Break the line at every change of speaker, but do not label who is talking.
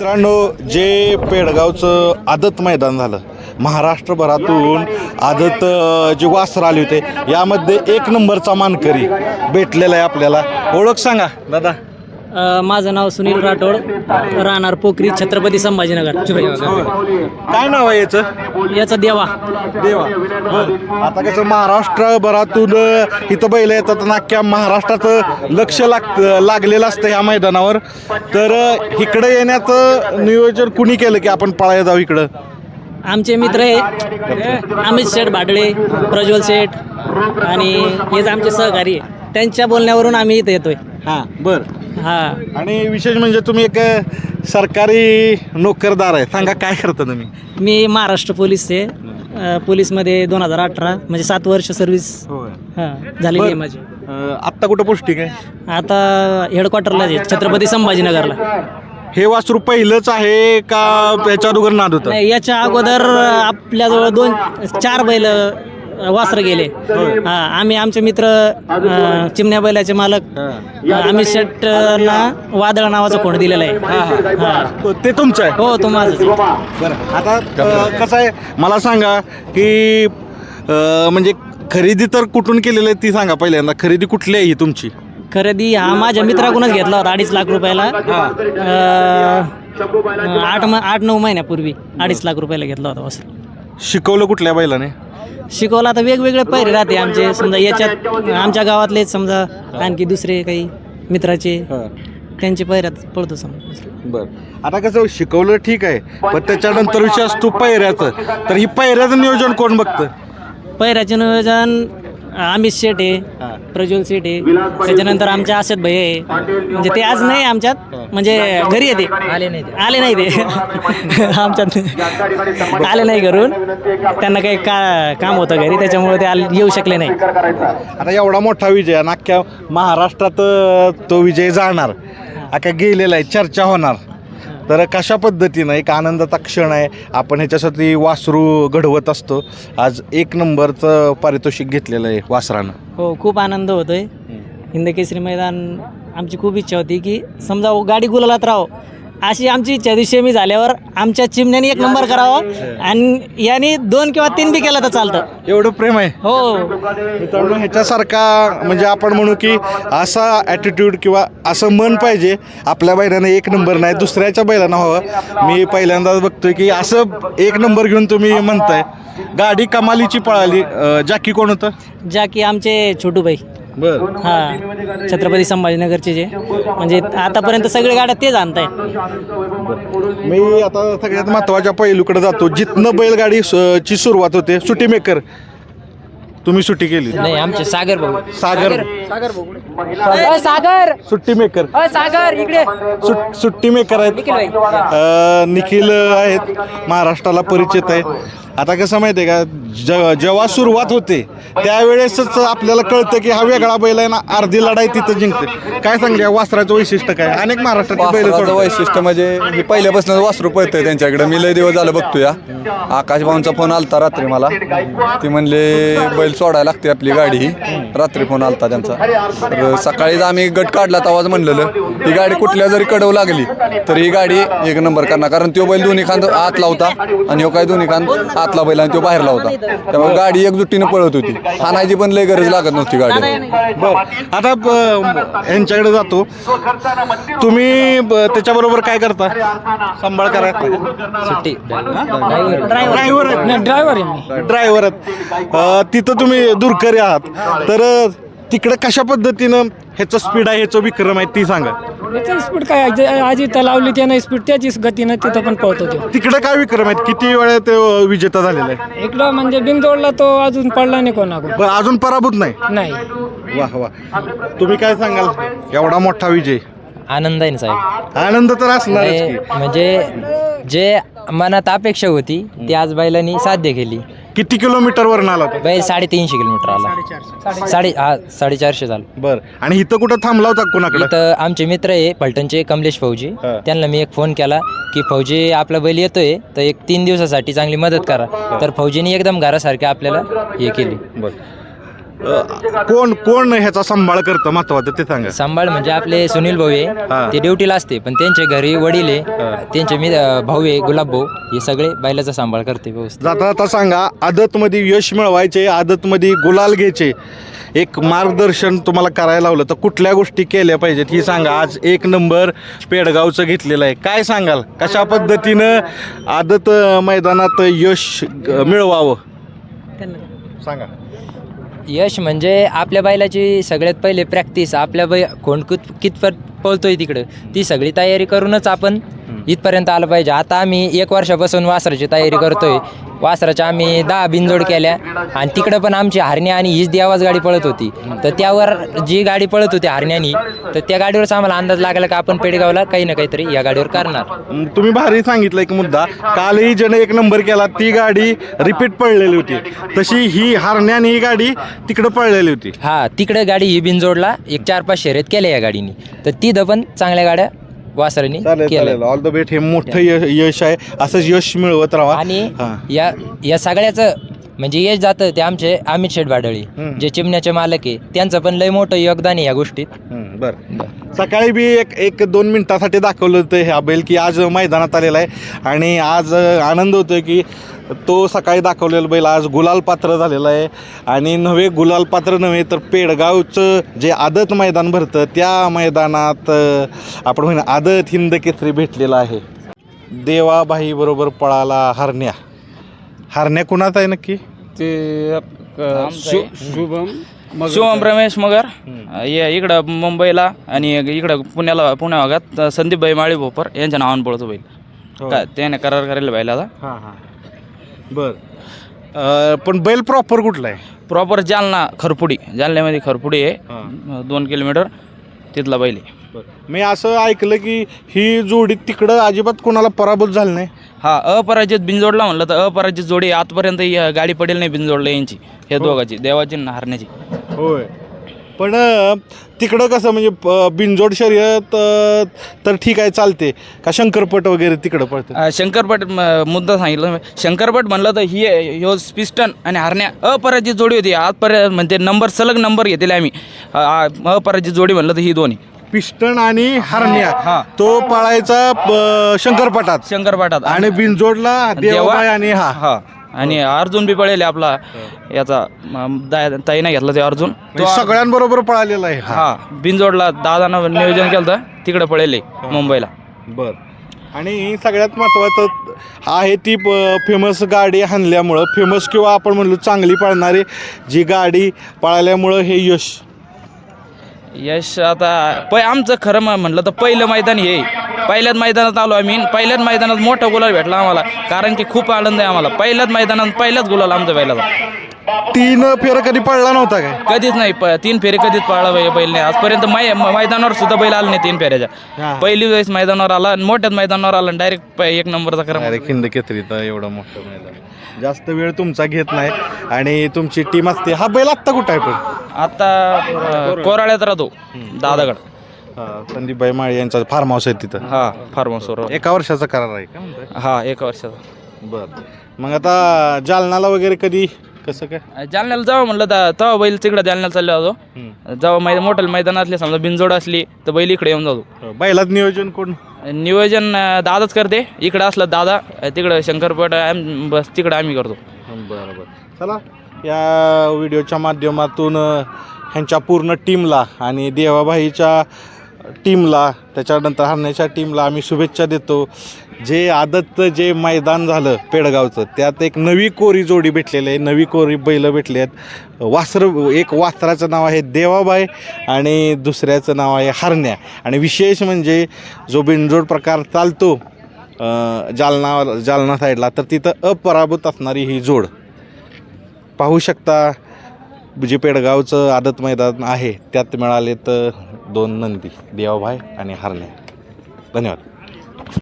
मित्रांनो जे पेडगावचं आदत मैदान झालं महाराष्ट्रभरातून आदत जे वासर आले होते यामध्ये एक नंबरचा मानकरी भेटलेला आहे आपल्याला. ओळख सांगा दादा.
अ, माझं नाव सुनील राठोड राहणार पोखरी छत्रपती संभाजीनगर.
काय नाव आहे याचं?
याचा देवा.
देवा. बरं. आता कसं महाराष्ट्रभरातून अ, इथं बैल येतात आणि अख्ख्या महाराष्ट्राचं लक्ष लाग लागलेलं असतं ह्या मैदानावर. तर अ, इकडे येण्याचं नियोजन कुणी केलं की आपण पळायला जाऊ इकडं?
आमचे मित्र आहे अमित शेठ भाडळे प्रज्वल शेठ आणि हेच आमचे सहकारी आहे. त्यांच्या बोलण्यावरून आम्ही इथं येतोय.
हां बरं.
हा.
आणि विशेष म्हणजे तुम्ही एक सरकारी नोकरदार आहे. सांगा काय करता तुम्ही?
मी महाराष्ट्र पोलीसचे अ, पोलीसमध्ये दोन हजार अठरा म्हणजे सात वर्ष सर्व्हिस हा झालेली आहे
बरं.
माझी.
अ, आत्ता कुठं पोस्टिंग आहे?
आता हेडक्वार्टरला आहे छत्रपती संभाजीनगरला.
हे वासरू पहिलंच आहे का याच्या अगोदर नाद होतं?
नाही याच्या अगोदर आपल्याजवळ दोन चार बैल वासरं गेले. हा. आम्ही आमचे मित्र अ, चिमण्या बैलाचे मालक अ, अमित शेट्टना वादळ नावाचा कोण दिलेला आहे. हा
तो- ते तुमचं आहे.
हो तो माझं
बरं आता अ, कसं आहे मला सांगा की अ, म्हणजे खरेदी तर कुठून केलेली आहे ती सांगा पहिल्यांदा. खरेदी कुठली आहे ही तुमची?
खरेदी हा माझ्या मित्राकडूनच घेतला होता अडीच लाख रुपयाला. अ, आठ म आठ नऊ महिन्यापूर्वी अडीच लाख रुपयाला घेतला होता वासर
शिकवलं कुठल्या बैलाने?
शिकवला. आता वेगवेगळे पैरे राहते आमचे. समजा याच्यात आमच्या गावातलेच समजा आणखी दुसरे काही मित्राचे त्यांचे पैऱ्यात पडतो समजा.
बर. आता कसं शिकवलं ठीक आहे पण त्याच्यानंतर विषय असतो पैऱ्याचं. तर ही पैऱ्याचं नियोजन कोण बघतं?
पैऱ्याचे नियोजन अमित शेठ आहे प्रज्वल शेठ आहे त्याच्यानंतर आमच्या असद भाई आहे. म्हणजे ते आज नाही आमच्यात म्हणजे घरी येते. आले नाही आले नाही ते. आमच्यात आले नाही घरून. त्यांना काही का काम होतं घरी त्याच्यामुळे ते आले येऊ शकले नाही.
आता एवढा मोठा विजय आणि अख्ख्या महाराष्ट्रात अ, तो विजय जाणार. अख्या गेलेला आहे चर्चा होणार. तर कशा पद्धतीनं एक आनंदाचा क्षण आहे? आपण ह्याच्यासाठी वासरू घडवत असतो. आज एक नंबरचं पारितोषिक घेतलेलं आहे वासरानं.
हो खूप आनंद होतोय. हिंद केसरी मैदान आमची खूप इच्छा होती की समजा गाडी गुलालात राहो. अशी आमची इच्छा सेमी झाल्यावर आमच्या चिमण्याने एक नंबर करावा. आणि याने दोन किंवा तीन बी केलं तर चालतं.
एवढं प्रेम आहे?
हो.
मित्रांनो ह्याच्यासारखा म्हणजे आपण म्हणू की असा ॲटिट्यूड किंवा असं मन पाहिजे आपल्या बैलानं एक नंबर नाही दुसऱ्याच्या बैलानं हवं. मी पहिल्यांदाच बघतोय की असं एक नंबर घेऊन तुम्ही म्हणताय. गाडी कमालीची पळाली. अं, जाकी कोण होतं?
ज्या की आमचे छोटूबाई.
बर.
हा. छत्रपती संभाजीनगरचे जे. म्हणजे आतापर्यंत सगळे गाड्या तेच आणताय.
मी आता सगळ्यात महत्त्वाच्या पैलूकडे जातो. जिथनं बैलगाडी स- ची सुरुवात होते सुटी मेकर. तुम्ही सुट्टी केली.
नाही आमचे सागर भाऊ.
सागर.
सागर.
सुट्टी मेकर.
सागर इकडे.
सुट सुट्टी मेकर आहेत. अ, निखिल आहेत. महाराष्ट्राला परिचित आहे. आता कसं माहिती आहे का ज जेव्हा सुरुवात होते त्यावेळेसच आपल्याला कळतं की हा वेगळा बैल आहे ना अर्धी लढाई तिथं जिंकते. काय सांगले या वासराचं वैशिष्ट्य काय? अनेक महाराष्ट्रातील बैल
वासराचं
सोडतात.
वैशिष्ट्य म्हणजे हे पहिल्यापासून वासरू पळतंय त्यांच्याकडे. मी लय दिवस झालं बघतो या आकाश भाऊंचा फोन आलता रात्री मला. ते म्हणले बैल सोडायला लागते आपली गाडी ही. रात्री फोन आलता त्यांचा. तर सकाळीच आम्ही गट काढला तेव्हाच म्हणलेलं ही गाडी कुठल्या जरी कडव लागली तर ही गाडी एक नंबर करणार. कारण तो बैल दोन्ही खांद आत लावता आणि हो काय दोन्ही खांद आतला बैल आणि तो बाहेर लावता त्यामुळे गाडी एकजुटीनं पळत होती. हाणायची पण लय गरज लागत नव्हती गाडी
बर. आता ब- यांच्याकडे जातो. तुम्ही ब- त्याच्याबरोबर काय करता? सांभाळ करा.
सुट्टी.
ड्रायव्हर आहेत.
ड्रायव्हर आहे मी.
ड्रायव्हर आहेत. अ, तिथं तुम्ही दूरकरी आहात. तर अ, तिकडं कशा पद्धतीनं ह्याचं स्पीड आहे ह्याचं विक्रम आहे ती सांगा.
याचं स्पीड काय? जे आजी इथं लावली त्यानं स्पीड त्याचीच गतीनं तिथं पण पळतो तो
तिकडं काय विक्रम आहेत? किती वेळा ते विजेता झालेला आहे?
इकडं म्हणजे बिनजोडला तो अजून पडला नाही कोणाकडून.
बरं अजून पराभूत नाही?
नाही.
वाह वाह तुम्ही काय सांगाल? एवढा मोठा विजय.
आनंद आहे ना साहेब.
आनंद तर असणारच की.
म्हणजे जे मनात अपेक्षा होती ती आज बैलांनी साध्य केली.
किती किलोमीटर वरून आला तो?
बैल साडेतीनशे किलोमीटर आला. साडे हा साडेचारशे झालं.
बर. आणि इथं कुठं थांबला होता कोणाकडे?
इथं आमचे मित्र आहे पलटणचे कमलेश फौजी.
हा.
त्यांना मी एक फोन केला की फौजी आपला बैल येतोय तर एक तीन दिवसासाठी चांगली मदत करा. तर फौजीने एकदम घरासारखे आपल्याला हे केली.
बर. अ, कोण कोण ह्याचा सांभाळ करतं? महत्वाचं ते सांगा.
सांभाळ म्हणजे आपले सुनील भाऊ
हा.
आहे ते ड्युटीला असते पण त्यांच्या घरी वडील आहे. त्यांचे मी अं, भाऊ आहे गुलाब भाऊ. हे सगळे बैलाचा सांभाळ करते व्यवस्थित.
जाता जाता सांगा आदतमध्ये यश मिळवायचे आदतमध्ये गुलाल घ्यायचे. एक मार्गदर्शन तुम्हाला करायला लावलं तर कुठल्या गोष्टी केल्या पाहिजेत ही सांगा. आज एक नंबर पेडगावचं घेतलेलं आहे. काय सांगाल? कशा पद्धतीनं आदत अ, मैदानात यश अ, मिळवावं? सांगा.
यश म्हणजे आपल्या बैलाची सगळ्यात पहिले प्रॅक्टिस आपल्या बै कोण कित कितपत पळतोय तिकडं ती सगळी तयारी करूनच आपण इथपर्यंत आलं पाहिजे. आता आम्ही एक वर्षापासून वासराची तयारी करतोय. वासराच्या आम्ही दहा बिनजोड केल्या. आणि तिकडं पण आमची हरणी आणि हीच देवाच गाडी पळत होती. तर त्यावर जी गाडी पळत होती हरण्यानी तर त्या गाडीवरच आम्हाला अंदाज लागला का आपण पेडगावला काही ना काहीतरी या गाडीवर करणार.
तुम्ही भारी सांगितलं एक मुद्दा. कालही ज्याने एक नंबर केला ती गाडी रिपीट पडलेली होती. तशी ही हारण्याने ही गाडी तिकडं पडलेली होती.
हा तिकडे गाडी ही बिनजोडला एक चार पाच शर्यत केल्या या गाडीने. तर तिथं पण चांगल्या गाड्या वासरांनी
चालेल चालेल. ऑल द बेट हे मोठं यश यश आहे असंच यश मिळवत राहा.
आणि
हां.
या या सगळ्याचं म्हणजे यश जातं ते आमचे अमित शेठ भाडळी
हम्म.
जे चिमण्याचे मालक आहे त्यांचं पण लय मोठं योगदान आहे या गोष्टीत.
हम्म, बरं. सकाळी बी एक एक दोन मिनिटासाठी दाखवलं होतं ह्या बैल की आज मैदानात आलेला आहे. आणि आज आनंद होतोय की तो सकाळी दाखवलेला बैल आज गुलाल पात्र झालेला आहे. आणि नव्हे गुलाल पात्र नव्हे तर पेडगावचं जे आदत मैदान भरतं त्या मैदानात आपण म्हणा आदत हिंद केसरी भेटलेला आहे. देवाबाई बरोबर पळाला हरण्या. हरण्या कुणात आहे नक्की?
ते शुभम. रमेश मगर ये इकडं मुंबईला आणि इकडं पुण्याला पुण्या भागात संदीपभाई माळी भोपर यांच्या नावाने पळतो बैल. काय त्याने करार करायला बैल आता
हां हां. बर. अ, पण बैल प्रॉपर कुठला आहे?
प्रॉपर जालना खरपुडी. जालन्यामध्ये खरपुडी आहे. दोन किलोमीटर तिथला बैल आहे.
मी असं ऐकलं की ही जोडी तिकडं अजिबात कोणाला पराभूत झाली नाही?
हा अपराजित बिनजोडला म्हणलं तर अपराजित जोडी आजपर्यंत ही गाडी पडेल नाही बिनजोडला यांची. हे दोघांची देवाची आणि हारण्याची.
होय. पण तिकडं कसं म्हणजे प- बिनजोड शर्यत अ, तर ठीक आहे चालते. का शंकरपट वगैरे तिकडं पडतं
अ, शंकरपट म- मुद्दा सांगितलं. शंकरपट म्हणलं तर ही ह्यो पिस्टन आणि हरण्या. अपराजित जोडी होती. आजपर्यंत म्हणजे नंबर सलग नंबर घेतलेले आम्ही. अ, आ- अपराजित जोडी म्हणलं तर ही दोन्ही.
पिस्टन आणि हरण्या.
हा.
तो पळायचा शंकरपटात.
शंकरपाटात.
आणि बिनजोडला देवाबाई आणि हा.
हा. आणि अर्जुन बी पळेल आपला याचा दा- ताईने घेतला ते अर्जुन. तो
म्हणजे सगळ्यांबरोबर पळालेला आहे हा.
हा बिनजोडला दादानं नियोजन केलं होतं तिकडे पळेल मुंबईला.
बर. आणि सगळ्यात महत्त्वाचं आहे ती फेमस गाडी हाणल्यामुळं फेमस किंवा आपण म्हणलो चांगली पळणारी जी गाडी पळाल्यामुळं हे यश.
यश आता पै आमचं खरं म- म्हणलं तर पहिलं मैदान हे. पहिल्याच मैदानात आलो आम्ही. पहिल्याच मैदानात मोठा गुलाल भेटला आम्हाला. कारण की खूप आनंद आहे आम्हाला. पहिल्याच मैदानात पहिल्याच गुलाल आमचा पहिल्याचा
तीन फेर कधी पडला नव्हता काय?
कधीच नाही प- तीन फेरे कधीच पळला बैल बैल नाही आजपर्यंत मै म- मैदानावर सुद्धा बैल आला नाही तीन. फेऱ्याच्या. पहिली वेळेस मैदानावर आला आणि मोठ्याच मैदानावर आला डायरेक्ट एक नंबरचा खरं
अरे खिंद केतरीत एवढं मोठं मैदान. जास्त वेळ तुमचा घेत नाही. आणि तुमची टीम असते. हा बैल आत्ता कुठं आहे पण?
आता अं, कोराळ्यात राहतो दादागड.
हा, संदीपबाई माळी यांचा फार्म हाऊस आहे तिथं.
हा फार्मसवर
एका वर्षाचा करार आहे का म्हणताय?
हा एका वर्षाचा.
बर. मग आता जालनाला वगैरे कधी कसं काय?
जालन्याला जावं म्हणलं तर तेव्हा बैल तिकडे जालन्याला चाललो होतो. जेव्हा मै मोठ्या मैदानातले समजा बिनजोड असली तर बैल इकडे येऊन जातो.
बैलात नियोजन कोण?
नियोजन अं, दादाच करते. इकडं असलं दादा तिकडं शंकरपट आम- बस तिकडं आम्ही करतो.
बरं बरं. चला या व्हिडिओच्या माध्यमातून अ, ह्यांच्या पूर्ण टीमला आणि देवाबाईच्या टीमला त्याच्यानंतर हरण्याच्या टीमला आम्ही शुभेच्छा देतो. जे आदतचं जे मैदान झालं पेडगावचं त्यात एक नवी कोरी जोडी भेटलेली आहे नवी कोरी बैलं भेटली आहेत वासर एक वासराचं नाव आहे देवाबाई आणि दुसऱ्याचं नाव आहे हरण्या. आणि विशेष म्हणजे जो बिनजोड प्रकार चालतो जालना जालना साईडला तर तिथं अपराभूत असणारी ही जोड. पाहू शकता जे पेडगावचं आदत मैदान आहे त्यात मिळाले तर दोन नंदी देवाभाई आणि हरण्या धन्यवाद.